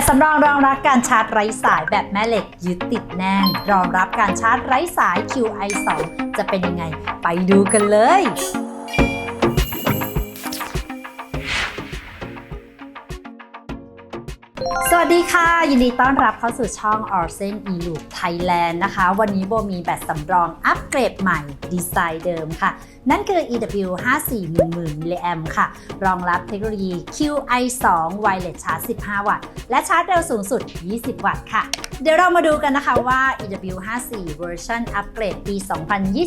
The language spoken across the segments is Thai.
ตสำรองรองรับการชาร์จไร้สายแบบแม่เหล็กยึดติดแน่น รองรับการชาร์จไร้สาย QI 2 จะเป็นยังไง ไปดูกันเลย สวัสดีค่ะ ยินดีต้อนรับเข้าสู่ช่อง o r s e n e l o o p Thailand นะคะ วันนี้โบมีแบตสำรองอัปเกรดใหม่ ดีไซน์เดิมค่ะ นั่นคือ EW 5 4 1 0 0 0 0มิลลิแอมค่ะ รองรับเทคโนโลยี QI 2 Wireless Charge 15 วัตต์ และชาร์จเร็วสูงสุด 20 วัตต์ค่ะ เดี๋ยวเรามาดูกันนะคะว่า EW 5 4 Version อัปเกรดปี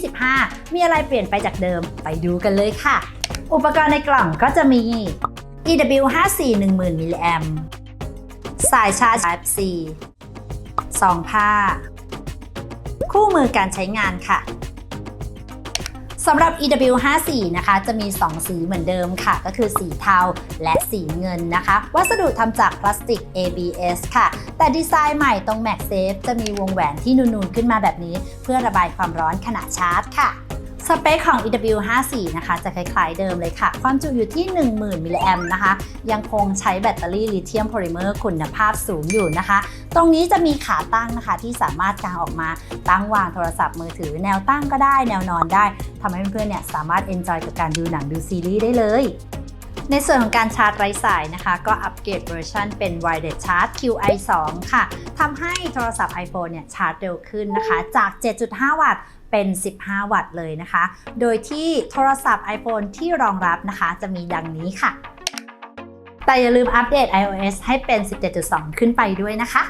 2025 มีอะไรเปลี่ยนไปจากเดิม ไปดูกันเลยค่ะ อุปกรณ์ในกล่องก็จะมี EW 5 4 1 0 0 0 0มิลลิแอม สายชาร์จ Type C สองผ้า คู่มือการใช้งานค่ะสำหรับ EW54 นะคะ จะมี 2 สีเหมือนเดิมค่ะ ก็คือสีเทาและสีเงินนะคะ วัสดุทำจากพลาสติก ABS ค่ะ แต่ดีไซน์ใหม่ตรง MagSafe จะมีวงแหวนที่นูนๆขึ้นมาแบบนี้ เพื่อระบายความร้อนขณะชาร์จค่ะ สเปคของ EW54 นะคะ จะคล้ายๆเดิมเลยค่ะ ความจุอยู่ที่ 10,000 มิลลิแอมนะคะ ยังคงใช้แบตเตอรี่ลิเธียมโพลิเมอร์คุณภาพสูงอยู่นะคะ ตรงนี้จะมีขาตั้งนะคะที่สามารถกางออกมาตั้งวางโทรศัพท์มือถือ แนวตั้งก็ได้ แนวนอนได้ทำให้เพื่อนๆเนี่ยสามารถเอนจอยกับการดูหนังดูซีรีส์ได้เลย ในส่วนของการชาร์จไร้สายนะคะ ก็อัปเกรดเวอร์ชันเป็น Wireless Charge QI 2ค่ะทำให้โทรศัพท์ iPhone เนี่ยชาร์จเร็วขึ้นนะคะ จาก 7.5 วัตต์เป็น 15 วัตต์เลยนะคะ โดยที่โทรศัพท์ iPhone ที่รองรับนะคะ จะมีดังนี้ค่ะ แต่อย่าลืมอัปเดต iOS ให้เป็น 17.2 ขึ้นไปด้วยนะคะ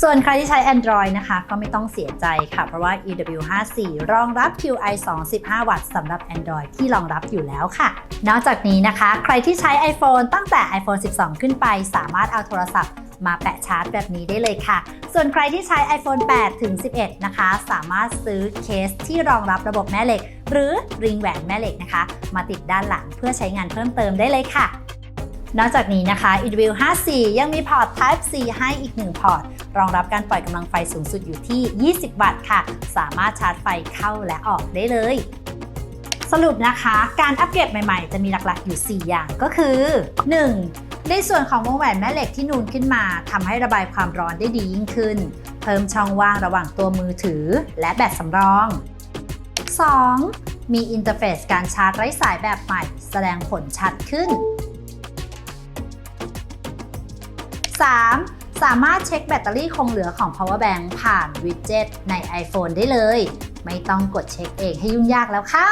ส่วนใครที่ใช้ Android นะคะ ก็ไม่ต้องเสียใจค่ะ เพราะว่า EW54 รองรับ QI 2 15วัตต์สำหรับ Android ที่รองรับอยู่แล้วค่ะ นอกจากนี้นะคะ ใครที่ใช้ iPhone ตั้งแต่ iPhone 12 ขึ้นไป สามารถเอาโทรศัพท์มาแปะชาร์จแบบนี้ได้เลยค่ะ ส่วนใครที่ใช้ iPhone 8 ถึง 11 นะคะ สามารถซื้อเคสที่รองรับระบบแม่เหล็ก หรือริงแหวนแม่เหล็กนะคะ มาติดด้านหลังเพื่อใช้งานเพิ่มเติมได้เลยค่ะ นอกจากนี้นะคะ EW 54 ยังมีพอร์ต Type C ให้อีก 1 พอร์ต รองรับการปล่อยกำลังไฟสูงสุดอยู่ที่ 20 วัตต์ค่ะ สามารถชาร์จไฟเข้าและออกได้เลย สรุปนะคะ การอัปเกรดใหม่ๆ จะมีหลักๆอยู่ 4 อย่างก็คือ 1. ในส่วนของวงแหวนแม่เหล็กที่นูนขึ้นมาทำให้ระบายความร้อนได้ดียิ่งขึ้น เพิ่มช่องว่างระหว่างตัวมือถือ และแบตสำรอง 2. มีอินเทอร์เฟซการชาร์จไร้สายแบบใหม่ แสดงผลชัดขึ้น 3. สามารถเช็คแบตเตอรี่คงเหลือของ power bank ผ่านวิดเจ็ตใน iPhone ได้เลย ไม่ต้องกดเช็คเองให้ยุ่งยากแล้วค่ะ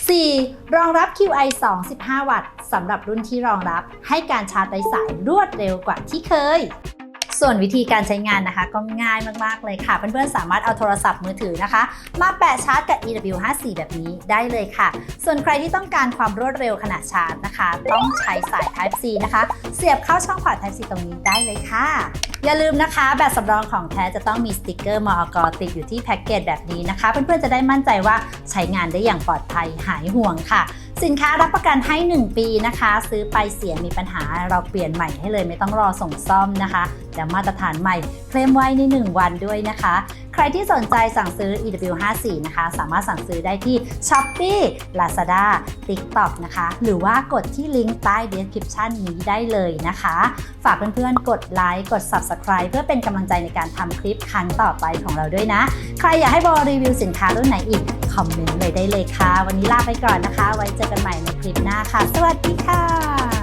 4. รองรับ QI 2 15 วัตต์สำหรับรุ่นที่รองรับให้การชาร์จไร้สายรวดเร็วกว่าที่เคย ส่วนวิธีการใช้งานนะคะ ก็ง่ายมากๆเลยค่ะ เพื่อนๆสามารถเอาโทรศัพท์มือถือนะคะ มาแปะชาร์จกับ EW54 แบบนี้ได้เลยค่ะ ส่วนใครที่ต้องการความรวดเร็วขณะชาร์จนะคะ ต้องใช้สาย Type C นะคะ เสียบเข้าช่องพอร์ต Type C ตรงนี้ได้เลยค่ะ อย่าลืมนะคะ แบบสำรองของแท้จะต้องมีสติกเกอร์มอกติดอยู่ที่แพ็กเกจแบบนี้นะคะ เพื่อนๆจะได้มั่นใจว่าใช้งานได้อย่างปลอดภัยหายห่วงค่ะ สินค้ารับประกันให้ 1 ปีนะคะ ซื้อไปเสียมีปัญหาเราเปลี่ยนใหม่ให้เลยไม่ต้องรอส่งซ่อมนะคะและมาตรฐานใหม่เคลมไว้ใน 1 วันด้วยนะคะ ใครที่สนใจสั่งซื้อ EW54 นะคะ สามารถสั่งซื้อได้ที่ Shopee Lazada TikTok นะคะ หรือว่ากดที่ลิงก์ใต้ description นี้ได้เลยนะคะ ฝากเพื่อนๆ กดไลค์กด Subscribe เพื่อเป็นกำลังใจในการทำคลิปครั้งต่อไปของเราด้วยนะ ใครอยากให้โบรีวิวสินค้ารุ่นไหนอีก คอมเมนต์เลยได้เลยค่ะ วันนี้ลาไปก่อนนะคะ ไว้เจอกันใหม่ในคลิปหน้าค่ะ สวัสดีค่ะ